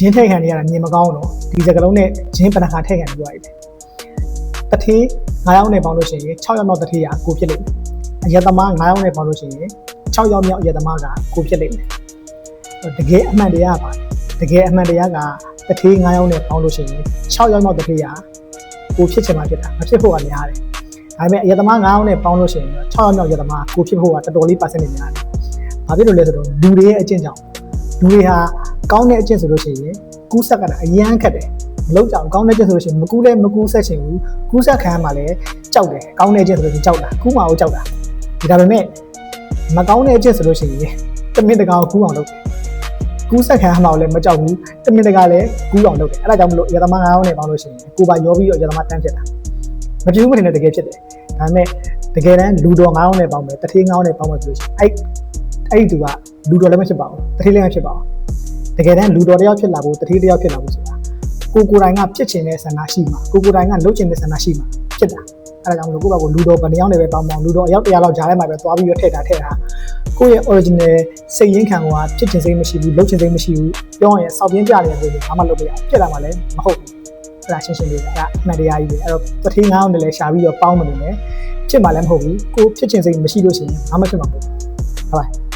ဂျင်းထည့်ခံနေရတာမြင်မကောင်းတော့ဒီစကလုံးနဲ့ဂျင်းပဏခါထည့်ခံနေရတယ်တထေး9ယောက်နဲ့ပေါင်းလို့ရှိရင်6ယောက်မြောက်တထေးကကိုဖြစ်လိမ့်မယ်အယက်သမား9ယောက်နဲ့ပေါင်းလို့ရှိရင်6ယောက်မြောက်အယက်သမားကကိုဖြစ်လိမ့်မယ်တကယ်အမှန်တရားပါတကယ်အမှန်တရားကတထေး9ယောက်နဲ့ပေါင်းလို့ရှိရင်6ယောက်မြောက်တထေးကကိုဖြစ်ချင်မှဖြစ်တာမဖြစ်ဖို့ကများတယ်ဒါပေမဲ့အယက်သမား9ယောက်နဲ့ပေါင်းလို့ရှိရင်6ယောက်မြောက်အယက်သမားကိုဖြစ်ဖို့ကတော်တော်လေး percentage များတယ်ဘာဖြစ်လို့လဲဆိုတော့လူတွေရဲ့အကျင့်ကြောင့် လူတွေဟာကောင်းတဲ့အကျင့်ဆိုလို့ရှိရင်ကူးဆက်ကအရန်ခက်တယ်မလောက်ကြအောင်ကောင်းတဲ့အကျင့်ဆိုလို့ရှိရင်မကူးလဲမကူးဆက်ချင်ဘူးကူးဆက်ခံရမှလည်းကြောက်တယ်ကောင်းတဲ့အကျင့်ဆိုလို့ရှိရင်ကြောက်တာကူးမှာကိုကြောက်တာဒီဒါပေမဲ့မကောင်းတဲ့အကျင့်ဆိုလို့ရှိရင်တမင်တကာကိုကူးအောင်လုပ်တယ်ကူးဆက်ခံရမှလည်းမကြောက်ဘူးတမင်တကာလည်းကူးအောင်လုပ်တယ်အဲ့ဒါကြောင့်မလို့ရသမားငါးယောက်နဲ့ပေါင်းလို့ရှိရင်ကိုပါရောပြီးတော့ရသမားတန်းဖြစ်တာမပြေဘူးမထင်တဲ့တကယ်ဖြစ်တယ်ဒါပေမဲ့တကယ်တမ်းလူတော်ငါးယောက်နဲ့ပေါင်းမယ်တထေးငါးယောက်နဲ့ပေါင်းမယ်ဆိုလို့ရှိရင်အဲ့ အဲ့ဒီသူကလူတော်လည်းမဖြစ်ပါဘူးတထေးလည်းမဖြစ်ပါဘူးတကယ်တမ်းလူတော်တယောက်ဖြစ်လာဖို့တတိတယောက်ဖြစ်လာဖို့ဆိုတာကိုကိုယ်တိုင်ကဖြစ်ချင်တဲ့ဆန္ဒရှိမှာကိုကိုယ်တိုင်ကလုပ်ချင်တဲ့ဆန္ဒရှိမှာဖြစ်တာအဲဒါကြောင့်မလို့ကိုယ့်ဘက်ကလူတော်ဘယ်နှယောက်နဲ့ပဲပေါင်းပေါင်းလူတော်အယောက်တရာလောက်ဂျားထဲမှာပဲသွားပြီးတော့ထည့်တာထည့်တာကိုယ့်ရဲ့ original စိတ်ရင်းခံကဖြစ်ချင်စိတ်မရှိဘူးလုပ်ချင်စိတ်မရှိဘူးပြောရင်စောက်ပြင်းပြနေတယ်ဆိုရင်ဘာမှလုပ်မရဘူးဖြစ်လာမှလည်းမဟုတ်ဘူးအဲ့ဒါရှင်းရှင်းလေးပဲအဲ့ဒါအမှန်တရားကြီးပဲအဲ့တော့တတိငောင်းနဲ့လည်းရှာပြီးတော့ပေါင်းမလို့နဲ့ဖြစ်မှလည်းမဟုတ်ဘူးကိုဖြစ်ချင်စိတ်မရှိလို့ရှိရင်ဘာမှဖြစ်မှာမဟုတ်ဘူးဟုတ်ပါ